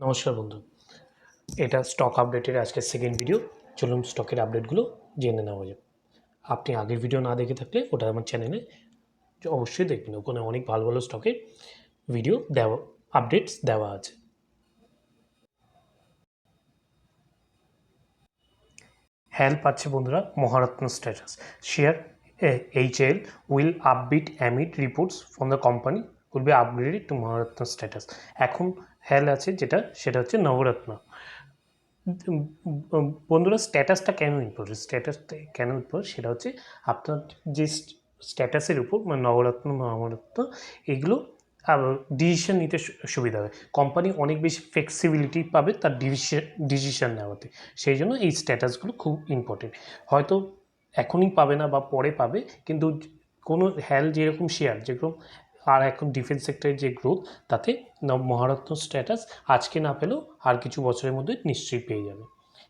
নমস্কার বন্ধু। এটা স্টক আপডেটের আজকের সেকেন্ড ভিডিও চলুন স্টকের আপডেটগুলো জেনে নেওয়া যাক। আপনি আগের ভিডিও না দেখে থাকলে ওটা আমার চ্যানেলে অবশ্যই দেখবেন। ওখানে অনেক ভালো ভালো স্টকের ভিডিও দেওয়া আপডেটস দেওয়া আছে। হেল্প পাচ্ছে বন্ধুরা, Maharatna status share H L will upbeat amid reports from the company will be upgraded to Maharatna status এখন হেল আছে, যেটা, সেটা হচ্ছে নবরত্ন। বন্ধুরা স্ট্যাটাসটা কেন ইম্পর্টেন্ট স্ট্যাটাসটা কেন ইম্পর্টেন্ট সেটা হচ্ছে আপনার যে স্ট্যাটাসের উপর মানে নবরত্ন মহারত্ন এগুলো ডিসিশন নিতে সুবিধা হবে কোম্পানি অনেক বেশি ফ্লেক্সিবিলিটি পাবে তার ডিসিশন ডিসিশন নেওয়াতে। সেই জন্য এই স্ট্যাটাসগুলো খুব ইম্পর্টেন্ট হয়তো এখনই পাবে না বা পরে পাবে, কিন্তু কোনো হ্যাল যেরকম শেয়ার যেরকম আর এখন ডিফেন্স সেক্টরের যে গ্রোথ তাতে মহারত্ন স্ট্যাটাস আজকে না পেলেও আর কিছু বছরের মধ্যে নিশ্চয়ই পেয়ে যাবে।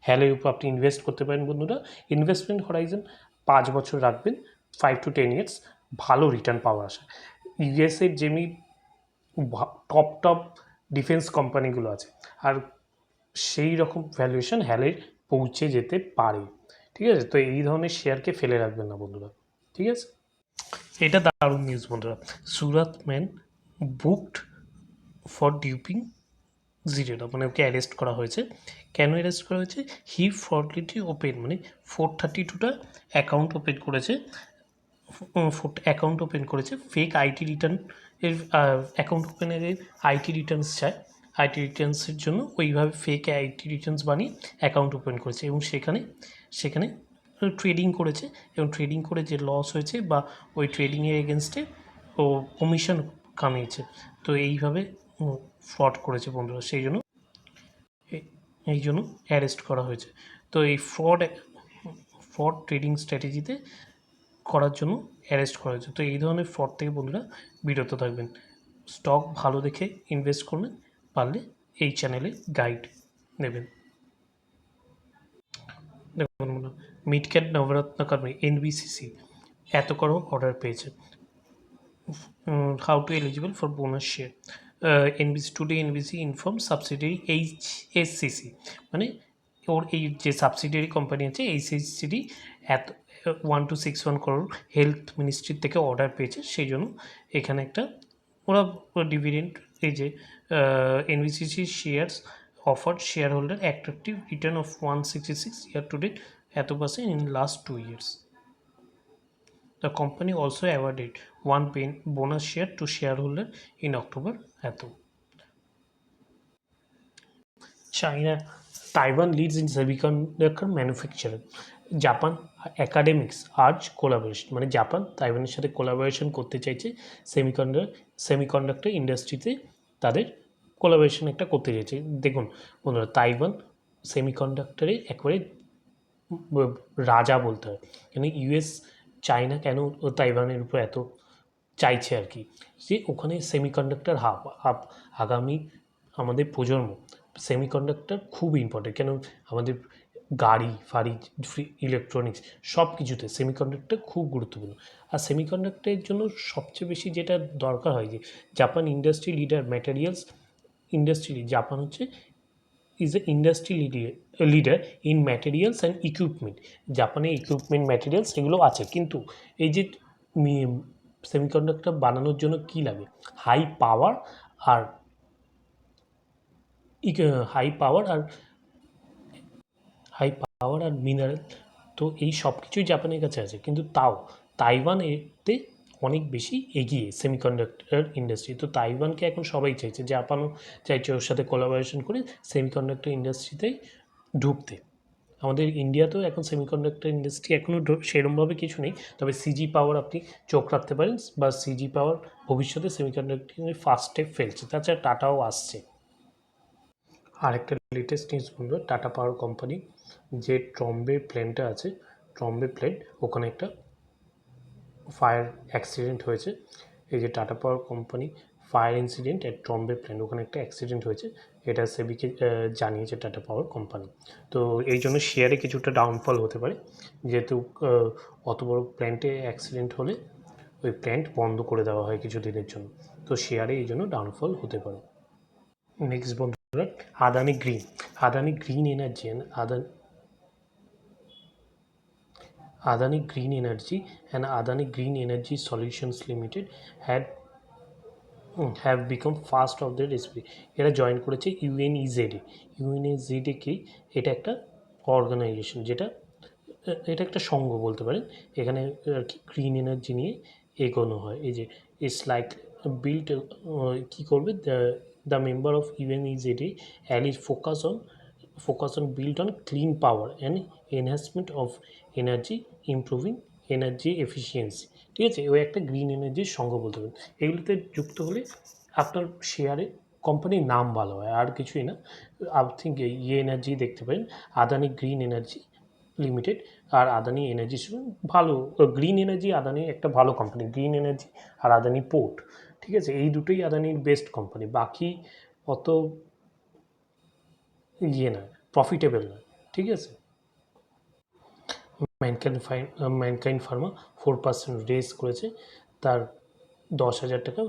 হ্যালের উপর আপনি ইনভেস্ট করতে পারেন বন্ধুরা। ইনভেস্টমেন্ট হরাইজন পাঁচ বছর রাখবেন ফাইভ টু টেন ইয়ার্স ভালো রিটার্ন পাওয়ার আশা। ইউএসের যেমনি টপ টপ ডিফেন্স কোম্পানিগুলো আছে, আর সেই রকম ভ্যালুয়েশন হ্যালের পৌঁছে যেতে পারে। ঠিক আছে? তো এই ধরনের শেয়ারকে ফেলে রাখবেন না বন্ধুরা। ঠিক আছে? এটা দারুণ নিউজ বন্ধুরা। Surat man booked for duping জিরোটা মানে ওকে অ্যারেস্ট করা হয়েছে। কেন অ্যারেস্ট করা হয়েছে? হি ফ্রডলিটি ওপেন মানে ফোর থার্টি টুটা অ্যাকাউন্ট ওপেন করেছে ফোর অ্যাকাউন্ট ওপেন করেছে। ফেক আইটি রিটার্ন এর অ্যাকাউন্ট ওপেনের আইটি রিটার্নস চায়। আইটি রিটার্নসের জন্য ওইভাবে ফেক আইটি রিটার্নস বানিয়ে অ্যাকাউন্ট ওপেন করেছে। এবং সেখানে সেখানে ট্রেডিং করেছে এবং ট্রেডিং করে যে লস হয়েছে বা ওই ট্রেডিংয়ের এগেনস্টে ও কমিশন কামিয়েছে। তো এইভাবে ফ্রড করেছে বন্ধুরা, সেই জন্য এই জন্য অ্যারেস্ট করা হয়েছে। তো এই ফ্রড ফ্রড ট্রেডিং স্ট্র্যাটেজিতে করার জন্য অ্যারেস্ট করা হয়েছে। তো এই ধরনের ফ্রড থেকে বন্ধুরা বিরত থাকবেন। স্টক ভালো দেখে ইনভেস্ট করবেন পারলে এই চ্যানেলে গাইড নেবেন। দেখুন বন্ধুরা মিড ক্যাট নবরত্ন কর্মী এনবিসিসি এত করো অর্ডার পেয়েছে। How to eligible for bonus share NBC today NBC inform subsidiary H SCC মানে ওর এই যে সাবসিডিয়ারি কোম্পানি আছে এইচএসসিডি এত ওয়ান টু সিক্স ওয়ান করোর হেলথ মিনিস্ট্রির থেকে অর্ডার পেয়েছে। সেই জন্য এখানে একটা ওরা ডিভিডেন্ট এই যে NBCC shares offered share holder attractive return of one sixty six year to date এত percent in last two years the company also also one pen bonus share to share holder in October এত। China, Taiwan leads in semiconductor manufacturing Japan academics urge collaboration মানে Japan তাইওয়ানের সাথে collaboration করতে চাইছে semiconductor semiconductor ইন্ডাস্ট্রিতে তাদের collaboration একটা করতে চাইছে। দেখুন বন্ধুরা তাইওয়ান সেমিকন্ডাক্টরে একবারে রাজা বলতে হয়। কেন ইউএস চায়না কেন তাইওয়ানের উপর এত চাইছে আর কি? যে ওখানে সেমিকন্ডাক্টর হাব হাব আগামী আমাদের প্রজন্ম সেমিকন্ডাক্টর খুব ইম্পর্টেন্ট কেন আমাদের গাড়ি, ফাড়ি ইলেকট্রনিক্স সব কিছুতে সেমিকন্ডাক্টর খুব গুরুত্বপূর্ণ। আর সেমিকন্ডাক্টরের জন্য সবচেয়ে বেশি যেটা দরকার হয় যে Japan industry leader materials industry Japan হচ্ছে is a industry leader in materials and equipment জাপানে ইকুইপমেন্ট ম্যাটেরিয়ালস এগুলো আছে। কিন্তু এই যে সেমিকন্ডাক্টর বানানোর জন্য কী লাগে? হাই পাওয়ার আর হাই পাওয়ার আর হাই পাওয়ার আর মিনারেল তো এই সব কিছুই জাপানের কাছে আছে। কিন্তু তাও তাইওয়ান এতে অনেক বেশি এগিয়ে সেমিকন্ডাক্টর ইন্ডাস্ট্রি তো তাইওয়ানকে এখন সবাই চাইছে জাপানও চাইছে ওর সাথে কোলাবোরেশন করে সেমিকন্ডাক্টর ইন্ডাস্ট্রিতেই ঢুকতে। আমাদের ইন্ডিয়াতেও এখন সেমিকন্ডাক্টর ইন্ডাস্ট্রি এখনও সেরমভাবে কিছু নেই, তবে সিজি পাওয়ার আপনি চোখ রাখতে পারেন, বা সিজি পাওয়ার ভবিষ্যতে সেমিকন্ডাক্টর ফার্স্ট স্টেপ ফেলছে। তাছাড়া টাটাও আসছে। আরেকটা লেটেস্ট নিউজ বলব, টাটা পাওয়ার কোম্পানি যে ট্রম্বে প্ল্যানটা আছে ট্রম্বে প্লেন ওখানে একটা ফায়ার অ্যাক্সিডেন্ট হয়েছে। এই যে Tata power company fire incident at Trombay plant ওখানে একটা অ্যাক্সিডেন্ট হয়েছে। এটা সেবিকে জানিয়েছে টাটা পাওয়ার কোম্পানি তো এই জন্য শেয়ারে কিছুটা ডাউনফল হতে পারে। যেহেতু অত বড় প্ল্যান্টে অ্যাক্সিডেন্ট হলে ওই প্ল্যান্ট বন্ধ করে দেওয়া হয় কিছু দিনের জন্য। তো শেয়ারে এই জন্য ডাউনফল হতে পারে। নেক্সট বন্ধু Adani green Adani green and Adani Adani Green Energy and Adani Green Energy Solutions Limited had have become first of the recipe এরা জয়েন করেছে ইউএনইজেডে ইউএনইজেডে কি? এটা একটা অর্গানাইজেশন যেটা, এটা একটা সংঘ বলতে পারেন। এখানে আর কি গ্রিন এনার্জি নিয়ে এগোনো হয়। এই যে ইটস লাইক বিল্ড কী করবে? The member of ইউএনইজেডে allies focus on focus on build on clean power and enhancement of energy improving energy efficiency ঠিক আছে? ওই একটা গ্রিন এনার্জির সঙ্গ বলতে পারেন। এগুলোতে যুক্ত হলে আপনার শেয়ারে কোম্পানির নাম ভালো হয়, আর কিছুই না। আই থিঙ্ক ইয়ে এনার্জি দেখতে পারেন, আদানি গ্রিন এনার্জি লিমিটেড আর আদানি এনার্জি ভালো গ্রিন এনার্জি আদানি একটা ভালো কোম্পানি গ্রিন এনার্জি আর আদানি পোর্ট ঠিক আছে? এই দুটোই আদানির বেস্ট কোম্পানি বাকি অত ইয়ে না প্রফিটেবল না ঠিক আছে? Mankind fine Mankind pharma four percent raise করেছে, তার দশ হাজার টাকা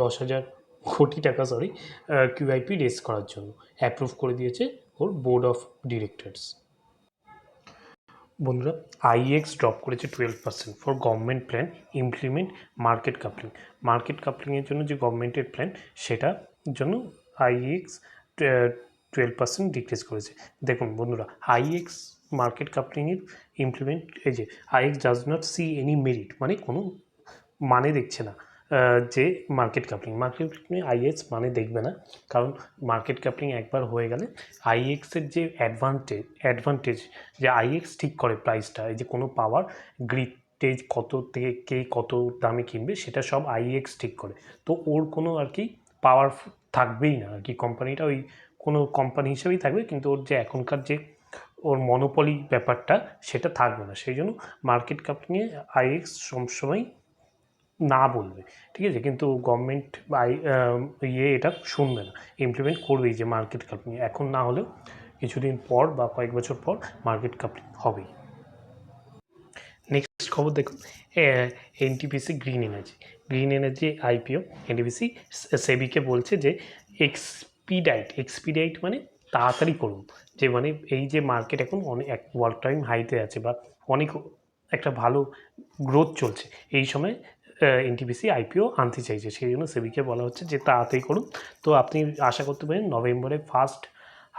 দশ হাজার কোটি টাকা সরি কিউআইপি রেস করার জন্য অ্যাপ্রুভ করে দিয়েছে ওর বোর্ড অফ ডিরেক্টরস বন্ধুরা আইএক্স ড্রপ করেছে twelve percent for government plan implement market coupling market কাপলিংয়ের জন্য যে গভর্নমেন্টের প্ল্যান সেটার জন্য আইএক্স টুয়েলভ পার্সেন্ট ডিক্রিজ করেছে। দেখুন বন্ধুরা আইএক্স মার্কেট কাপলিংয়ের ইমপ্লিমেন্ট এই যে IEX does not see any merit মানে কোনো মানে দেখছে না যে market coupling market coupling IEX মানে দেখবে না, কারণ মার্কেট কাপলিং একবার হয়ে গেলে আইএক্সের যে অ্যাডভান্টেজ অ্যাডভান্টেজ যে আইএক্স ঠিক করে প্রাইসটা এই যে কোনো পাওয়ার গ্রিটেজ কত থেকে কে কত দামে কিনবে, সেটা সব আইএক্স ঠিক করে। তো ওর কোনো আর কি পাওয়ার থাকবেই না, আর কি কোম্পানিটা ওই কোনো কোম্পানি হিসেবেই থাকবে, কিন্তু ওর যে এখনকার যে ওর মনোপলি ব্যাপারটা, সেটা থাকবে না। সেই জন্য মার্কেট কাপলিংয়ে আইএক্স সবসময় না বলবে, ঠিক আছে? কিন্তু গভর্নমেন্ট আই ইয়ে এটা শুনবে না ইমপ্লিমেন্ট করবেই যে মার্কেট কাপলিং এখন না হলেও কিছুদিন পর বা কয়েক বছর পর মার্কেট কাপলিং হবেই। নেক্সট খবর দেখুন NTPC green energy green energy IPO NTPC সেবিকে বলছে যে এক্সপিডাইট এক্সপিডাইট মানে তাড়াতাড়ি করুন। যে মানে এই যে মার্কেট এখন অনেক এক ওয়ার্ল্ড টাইম হাইতে আছে বা অনেক একটা ভালো গ্রোথ চলছে। এই সময় এনটিপিসি আইপিও আনতে চাইছে। সেই জন্য সেবিকে বলা হচ্ছে যে তাড়াতাড়ি করুন। তো আপনি আশা করতে পারেন নভেম্বরে ফার্স্ট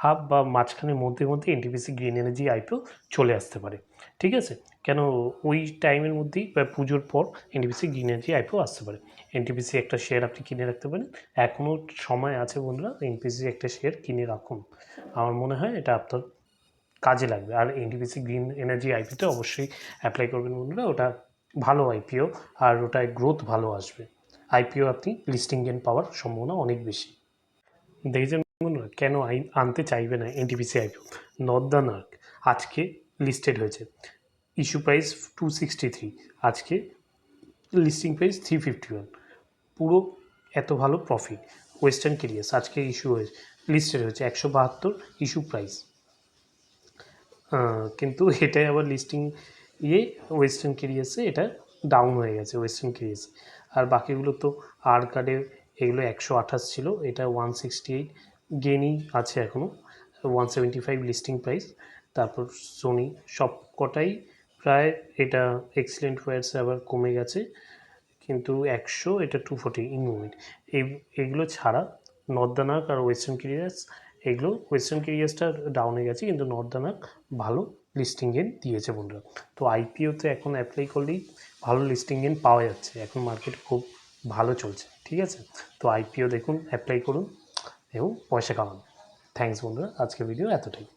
হাফ বা মাঝখানের মধ্যে মধ্যে এনটিপিসি গ্রিন এনার্জি আইপিও চলে আসতে পারে। ঠিক আছে? কেন ওই টাইমের মধ্যেই বা পুজোর পর এনটিপিসি গ্রিন এনার্জি আইপিও আসতে পারে। এনটিপিসি একটা শেয়ার আপনি কিনে রাখতে পারেন। এখনও সময় আছে বন্ধুরা এনটিপিসি একটা শেয়ার কিনে রাখুন। আমার মনে হয় এটা আপনার কাজে লাগবে। আর এনটিপিসি গ্রিন এনার্জি আইপিতে অবশ্যই অ্যাপ্লাই করবেন বন্ধুরা। ওটা ভালো আইপিও আর ওটায় গ্রোথ ভালো আসবে। আইপিও আপনি লিস্টিং গেন পাওয়ার সম্ভাবনা অনেক বেশি। দেখেছেন কেন আইন আনতে চাইবে না এনটিপিসি আইপিও নর্দার্ন আর্ক আজকে লিস্টেড হয়েছে। Issue price two sixty three আজকে listing price three fifty one পুরো এত ভালো প্রফিট ওয়েস্টার্ন কেরিয়ার্স আজকে ইস্যু হয়েছে লিস্টেড হয়েছে, একশো বাহাত্তর ইস্যু প্রাইস কিন্তু এটাই আবার লিস্টিং ইয়ে ওয়েস্টার্ন কেরিয়ার্সে এটা ডাউন হয়ে গেছে ওয়েস্টার্ন কেরিয়ার্সে আর বাকিগুলো তো আর কার্ডে এগুলো একশো আঠাশ ছিল, এটা ওয়ান সিক্সটি এইট গেনই আছে এখনও one seventy five listing price তারপর সোনি সব কটাই প্রায় এটা এক্সিলেন্ট ওয়ার্সে আবার কমে গেছে। কিন্তু একশো, এটা টু ফোর্টি ইন মুভমেন্ট এই, এগুলো ছাড়া নর্দানাক আর ওয়েস্টার্ন কেরিয়ার্স এগুলো ওয়েস্টার্ন কেরিয়ার্সটা ডাউনে গেছে, কিন্তু নর্দানাক ভালো লিস্টিং গেন দিয়েছে বন্ধুরা। তো আইপিওতে এখন অ্যাপ্লাই করলেই ভালো লিস্টিং গেন পাওয়া যাচ্ছে। এখন মার্কেট খুব ভালো চলছে, ঠিক আছে? তো আইপিও দেখুন অ্যাপ্লাই করুন। এবং পয়সা কামান। থ্যাংকস বন্ধুরা আজকের ভিডিও এতটাই।